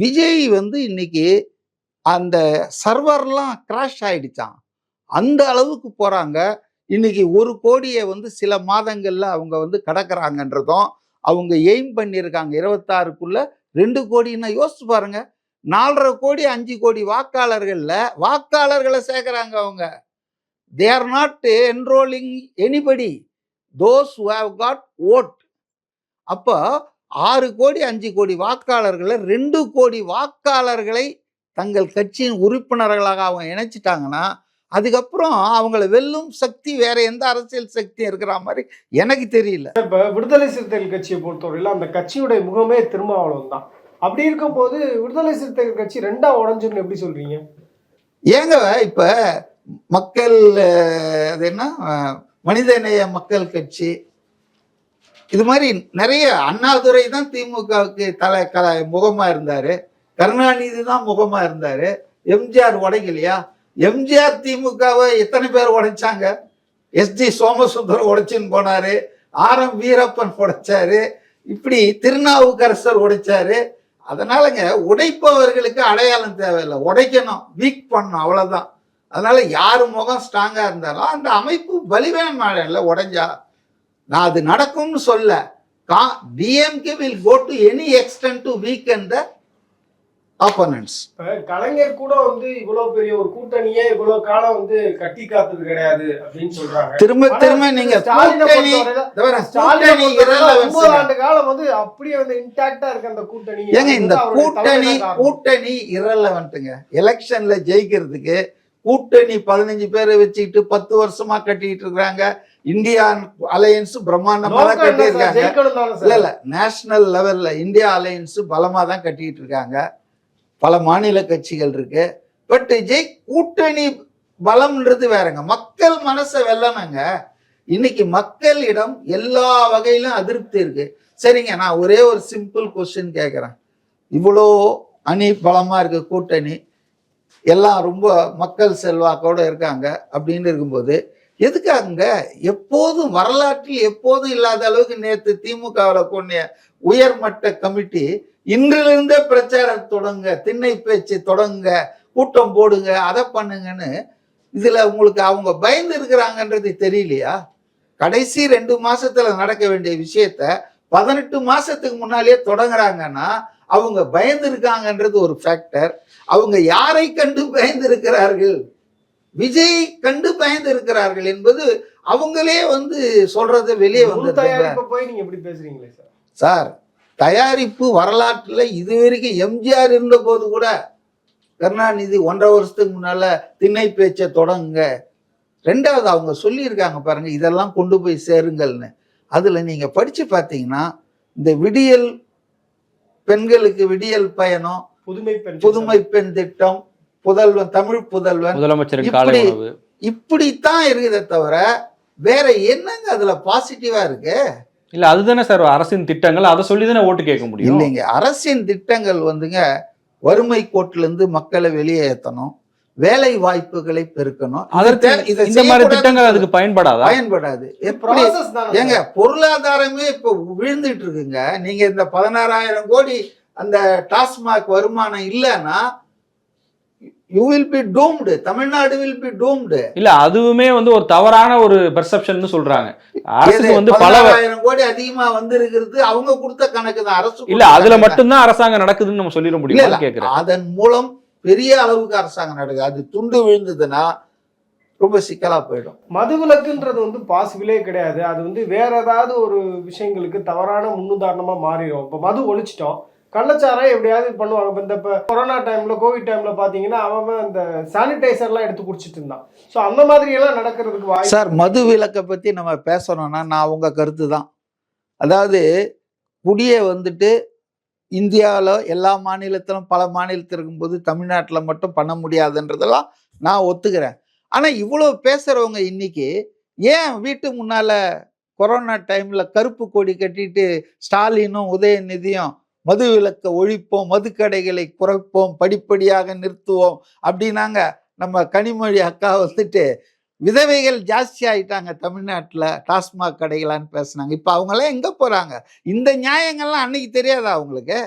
விஜய் வந்து இன்னைக்கு அந்த சர்வர்லாம் கிராஷ் ஆயிடுச்சான் அந்த அளவுக்கு போகிறாங்க இன்னைக்கு ஒரு கோடியை வந்து சில மாதங்களில் அவங்க வந்து கடக்கிறாங்கன்றதும் அவங்க எய்ம் பண்ணியிருக்காங்க. இருபத்தாறுக்குள்ள ரெண்டு கோடின்னா யோசிச்சு பாருங்க. நாலரை கோடி அஞ்சு கோடி வாக்காளர்களில் வாக்காளர்களை சேர்க்குறாங்க அவங்க. They are not enrolling anybody those have got vote அப்போ ஆறு கோடி அஞ்சு கோடி வாக்காளர்களை ரெண்டு கோடி வாக்காளர்களை தங்கள் கட்சியின் உறுப்பினர்களாக அவங்க இணைச்சிட்டாங்கன்னா அதுக்கப்புறம் அவங்கள வெல்லும் சக்தி வேற எந்த அரசியல் சக்தியும் இருக்கிற மாதிரி எனக்கு தெரியல. இப்ப விடுதலை சிறுத்தைகள் கட்சியை பொறுத்தவரையில அந்த கட்சியுடைய முகமே திருமாவளவன் தான் அப்படி இருக்கும்போது விடுதலை சிறுத்தைகள் கட்சி ரெண்டா உடஞ்சுன்னு எப்படி சொல்றீங்க? ஏங்க இப்ப மக்கள் அது என்ன? மனிதநேய மக்கள் கட்சி இது மாதிரி நிறைய அண்ணாதுரை தான் திமுகவுக்கு தலை கல முகமாக இருந்தார். கருணாநிதி தான் முகமாக இருந்தார். எம்ஜிஆர் உடைக்கலையா? எம்ஜிஆர் திமுகவை எத்தனை பேர் உடைச்சாங்க? எஸ்டி சோமசுந்தரம் உடைச்சின்னு போனார். ஆர் எம் வீரப்பன் உடைச்சாரு. இப்படி திருநாவுக்கரசர் உடைச்சாரு. அதனாலங்க உடைப்பவர்களுக்கு அடையாளம் தேவையில்லை. உடைக்கணும் வீக் பண்ணணும் அவ்வளோதான் அதனால யார் முகம் ஸ்ட்ராங்காக இருந்தாலும் அந்த அமைப்பு பலிவேன் இல்லை உடைஞ்சா நான் அது நடக்கும்னு சொல்ல கா DMK will go to any extent to weaken the opponents Kalaignar கூட வந்து இவ்வளவு பெரிய ஒரு கூட்டணியே இவ்வளவு காலம் வந்து கட்டி காத்தது கிடையாது அப்படின்னு சொல்றாங்க. திரும்ப திரும்ப நீங்க கூட்டணி ஒன்பது. ஆண்டு காலம் வந்து அப்படியே வந்து இன்டாக்டா இருக்கு அந்த கூட்டணி. ஏங்க இந்த கூட்டணி. கூட்டணி இரலவெண்ட்டுங்க எலெக்ஷன்ல ஜெயிக்கிறதுக்கு கூட்டணி பதினஞ்சு பேரை வச்சுக்கிட்டு பத்து வருஷமா கட்டிட்டு இருக்காங்க இந்தியா அலையன்ஸ் பிரம்மாண்டமா தான் நோக்கம் என்ன கட்டி சார்? இருக்காங்க ஜெயிக்கணும் தானே இல்ல இல்ல. நேஷனல் லெவல்ல இந்தியா அலையன்ஸ் பலமா தான் கட்டிட்டு இருக்காங்க பல மாநில கட்சிகள் இருக்கு. பட் ஜெய் கூட்டணி பலம்ன்றது வேறங்க. மக்கள் மனசை வெல்லணுங்க. இன்னைக்கு மக்களிடம் எல்லா வகையிலும் அதிருப்தி இருக்கு. சரிங்க நான் ஒரே ஒரு சிம்பிள் கொஸ்டின் கேட்குறேன் இவ்வளோ அணி பலமா இருக்கு கூட்டணி. எல்லாம் ரொம்ப மக்கள் செல்வாக்கோட இருக்காங்க அப்படின்னு இருக்கும்போது எதுக்காங்க எப்போதும் வரலாற்றில் எப்போதும் இல்லாத அளவுக்கு நேற்று திமுகவில் கொண்ட உயர்மட்ட கமிட்டி இன்றிலிருந்தே பிரச்சாரம் தொடங்க திண்ணை பேச்சு தொடங்க கூட்டம் போடுங்க அதை பண்ணுங்கன்னு இதில் உங்களுக்கு அவங்க பயந்து இருக்கிறாங்கன்றது தெரியலையா? கடைசி ரெண்டு மாசத்துல நடக்க வேண்டிய விஷயத்த பதினெட்டு மாசத்துக்கு முன்னாலேயே தொடங்குறாங்கன்னா அவங்க பயந்து இருக்காங்கன்றது ஒரு ஃபேக்டர் அவங்க யாரை கண்டு பயந்து இருக்கிறார்கள்? விஜய் கண்டு பயந்து இருக்கிறார்கள் என்பது அவங்களே வந்து சொல்றத வெளியே வந்து போய் நீங்க எப்படி பேசுறீங்களே சார்? சார் தயாரிப்பு வரலாற்றுல இது வரைக்கும் எம்ஜிஆர் இருந்த போது கூட கருணாநிதி ஒன்றரை வருஷத்துக்கு முன்னால திண்ணை பேச்சை தொடங்குங்க. ரெண்டாவது அவங்க சொல்லியிருக்காங்க பாருங்க இதெல்லாம் கொண்டு போய் சேருங்கள்னு. அதுல நீங்க படிச்சு பார்த்தீங்கன்னா இந்த விடியல் பெண்களுக்கு விடியல் பயணம் புதுமை பெண் புதுமை பெண் திட்டம் புதல்வன் தமிழ் புதல்வன். முதலமைச்சரின் காலை உணவு. இப்படித்தான் இருக்குதே தவிர வேற என்னங்க அதுல பாசிட்டிவா இருக்கு? இல்ல அதுதானே சார் அரசின் திட்டங்கள். அதை சொல்லி தானே ஓட்டு கேட்க முடியும்? இல்லைங்க. அரசின் திட்டங்கள் வந்துங்க வறுமை கோட்டில இருந்து மக்களை வெளியே ஏத்தணும். வேலை வாய்ப்புகளை பெருக்கணும். அதற்கு இதை- இதை இந்த மாதிரி திட்டங்கள் அதுக்கு பயன்படாதா? பயன்படாது. ஏங்க பொருளாதாரமே இப்ப விழுந்துட்டு இருக்குங்க. நீங்க இந்த பதினாறாயிரம் கோடி அந்த டாஸ்மாக் வருமானம் இல்லைன்னா you will be doomed Tamil Nadu will be doomed இல்ல அதுவுமே வந்து ஒரு தவறான ஒரு பெர்செப்ஷன் சொல்றாங்க. அரசுக்கு வந்து பல பதினாறாயிரம் கோடி அதிகமா வந்து இருக்கிறது அவங்க கொடுத்த கணக்கு தான். அரசு இல்ல அதுல. மட்டும்தான் அரசாங்கம் நடக்குதுன்னு நம்ம சொல்லிட இல்ல. கேக்குறேன். அதன் மூலம் பெரிய அளவுக்கு அரசாங்கம் நடக்குது. அது துண்டு விழுந்ததுன்னா ரொம்ப சிக்கலா போயிடும். மதுவிலக்குன்றது வந்து பாசிபிளே கிடையாது. அது வந்து வேற ஏதாவது ஒரு விஷயங்களுக்கு தவறான முன்னுதாரணமா மாறிடும். இப்ப மது ஒழிச்சிட்டோம். கள்ளச்சாராயம் எப்படியாவது பண்ணுவாங்க. இப்போ இந்த இப்போ கொரோனா டைம்ல கோவிட் டைம்ல பாத்தீங்கன்னா அவன் அந்த சானிடைசர்லாம் எடுத்து குடிச்சிட்டு இருந்தான். ஸோ அந்த மாதிரி எல்லாம் நடக்கிறதுக்கு வாய் சார் மது விலக்கை பத்தி நம்ம பேசணும்னா நான் உங்க கருத்து தான் அதாவது குடியை வந்துட்டு இந்தியாவில் எல்லா மாநிலத்திலும் பல மாநிலத்தில் இருக்கும்போது தமிழ்நாட்டில் மட்டும் பண்ண முடியாதுன்றதெல்லாம் நான் ஒத்துக்கிறேன். ஆனால் இவ்வளோ பேசுகிறவங்க இன்னைக்கு ஏன் வீட்டு முன்னால் கொரோனா டைமில் கருப்பு கொடி கட்டிட்டு ஸ்டாலினும் உதயநிதியும் மது விலக்கை ஒழிப்போம் மதுக்கடைகளை குறைப்போம் படிப்படியாக நிறுத்துவோம் அப்படின்னாங்க. நம்ம கனிமொழி அக்கா வந்துட்டு விதவைகள் ஜாஸ்தி ஆயிட்டாங்க தமிழ்நாட்டில். டாஸ்மாக் கடைகளான்னு பேசுனாங்க. இப்போ அவங்கெல்லாம் எங்கே போகிறாங்க இந்த நியாயங்கள்லாம் அன்னைக்கு தெரியாதா அவங்களுக்கு?